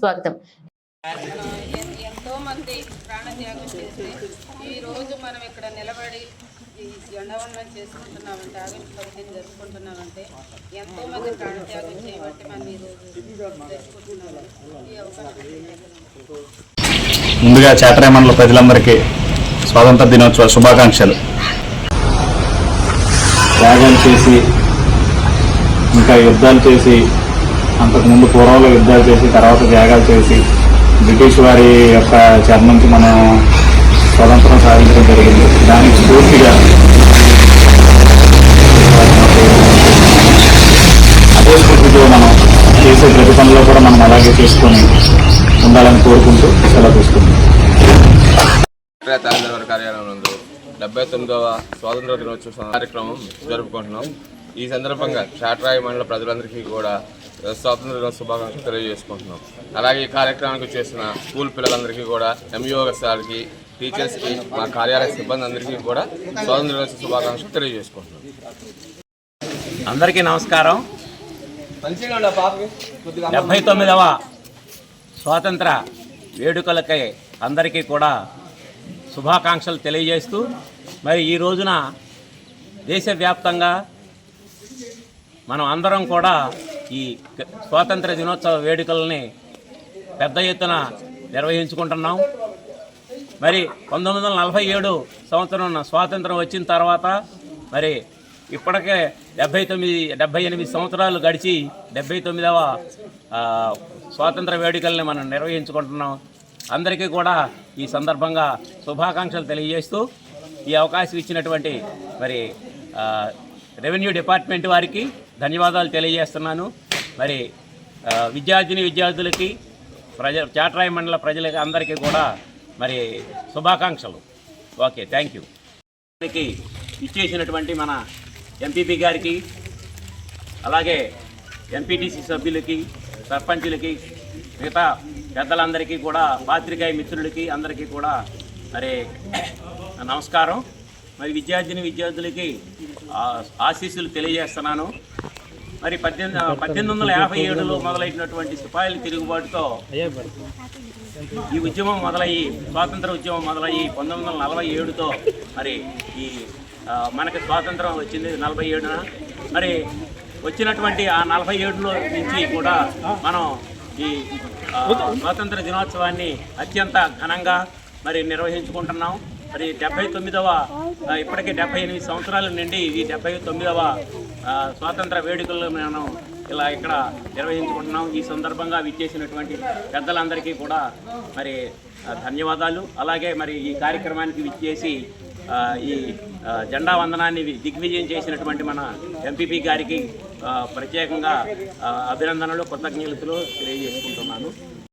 స్వాగతం. ఎంతో మంది ప్రాణత్యాగం చేసి ఈ రోజు మనం ఇక్కడ నిలబడి ఈ జెండవందనం చేసుకుంటున్నామంటే ఆగస్టు పదిహేను జరుపుకుంటున్నామంటే ఎంతో మంది ప్రాణత్యాగం చేయబట్టి మనం ఈ రోజు జరుపుకుంటున్నాము ఈ అవకాశం ముందుగా చాటరాయ మండల ప్రజలందరికీ స్వాతంత్ర దినోత్సవ శుభాకాంక్షలు. త్యాగం చేసి ఇంకా యుద్ధాలు చేసి అంతకుముందు పూర్వంలో యుద్ధాలు చేసి తర్వాత త్యాగాలు చేసి బ్రిటిష్ వారి యొక్క చర్మంకి మనం స్వతంత్రం సాధించడం జరిగింది. దానికి స్ఫూర్తిగా అదే స్ఫూర్తితో మనం చేసే ప్రతి పనిలో కూడా మనం అలాగే చేసుకొని ఉండాలని కోరుకుంటూ సెలవు తీసుకుంటాం కార్యాలయం డెబ్బై తొమ్మిదవ స్వాతంత్ర దినోత్సవ కార్యక్రమం జరుపుకుంటున్నాం. ఈ సందర్భంగా చాట్రాయి మండల ప్రజలందరికీ కూడా స్వాతంత్ర దినోత్సవ శుభాకాంక్షలు తెలియజేసుకుంటున్నాం అలాగే ఈ కార్యక్రమానికి చేసిన స్కూల్ పిల్లలందరికీ కూడా ఎంఈఓఎస్ఆర్కి టీచర్స్కి మా కార్యాలయ సిబ్బంది అందరికీ కూడా స్వాతంత్ర దినోత్సవ శుభాకాంక్షలు తెలియజేసుకుంటున్నాం. అందరికీ నమస్కారం. డెబ్బై తొమ్మిదవ స్వాతంత్ర వేడుకలకై అందరికీ కూడా శుభాకాంక్షలు తెలియజేస్తూ మరి ఈ రోజున దేశవ్యాప్తంగా మనం అందరం కూడా ఈ స్వాతంత్ర దినోత్సవ వేడుకలని పెద్ద ఎత్తున నిర్వహించుకుంటున్నాం. మరి పంతొమ్మిది వందల నలభై ఏడు సంవత్సరం స్వాతంత్రం వచ్చిన తర్వాత మరి ఇప్పటికే డెబ్బై తొమ్మిది డెబ్బై ఎనిమిది సంవత్సరాలు గడిచి డెబ్బై తొమ్మిదవ స్వాతంత్ర వేడుకల్ని మనం నిర్వహించుకుంటున్నాం. అందరికీ కూడా ఈ సందర్భంగా శుభాకాంక్షలు తెలియజేస్తూ ఈ అవకాశం ఇచ్చినటువంటి మరి రెవెన్యూ డిపార్ట్మెంట్ వారికి ధన్యవాదాలు తెలియజేస్తున్నాను. మరి విద్యార్థిని విద్యార్థులకి ప్రజ చాట్రాయి మండల ప్రజలకి అందరికీ కూడా మరి శుభాకాంక్షలు. Okay thank you. ఇచ్చేసినటువంటి మన ఎంపీపీ గారికి అలాగే ఎంపీటీసీ సభ్యులకి సర్పంచులకి మిగతా పెద్దలందరికీ కూడా పాత్రికాయ మిత్రులకి అందరికీ కూడా మరి నమస్కారం. మరి విద్యార్థిని విద్యార్థులకి ఆశీస్సులు తెలియజేస్తున్నాను. మరి పద్దెనిమిది పద్దెనిమిది వందల యాభై ఏడులో మొదలైనటువంటి సిపాయిల తిరుగుబాటుతో ఈ ఉద్యమం మొదలయ్యి స్వాతంత్ర ఉద్యమం మొదలయ్యి పంతొమ్మిది వందల నలభై ఏడుతో మరి ఈ మనకి స్వాతంత్రం వచ్చింది నలభై ఏడున. మరి వచ్చినటువంటి ఆ నలభై ఏడులో నుంచి కూడా మనం ఈ స్వాతంత్ర దినోత్సవాన్ని అత్యంత ఘనంగా మరి నిర్వహించుకుంటున్నాం. మరి డెబ్బై తొమ్మిదవ ఇప్పటికే డెబ్బై ఎనిమిది సంవత్సరాల నుండి ఇది డెబ్బై తొమ్మిదవ స్వాతంత్ర వేడుకలు మనం ఇలా ఇక్కడ నిర్వహించుకుంటున్నాం. ఈ సందర్భంగా విచ్చేసినటువంటి పెద్దలందరికీ కూడా మరి ధన్యవాదాలు. అలాగే మరి ఈ కార్యక్రమానికి విచ్చేసి ఈ జెండా వందనాన్ని దిగ్విజయం చేసినటువంటి మన ఎంపీపీ గారికి ప్రత్యేకంగా అభినందనలు కృతజ్ఞతలు తెలియజేసుకుంటున్నాను.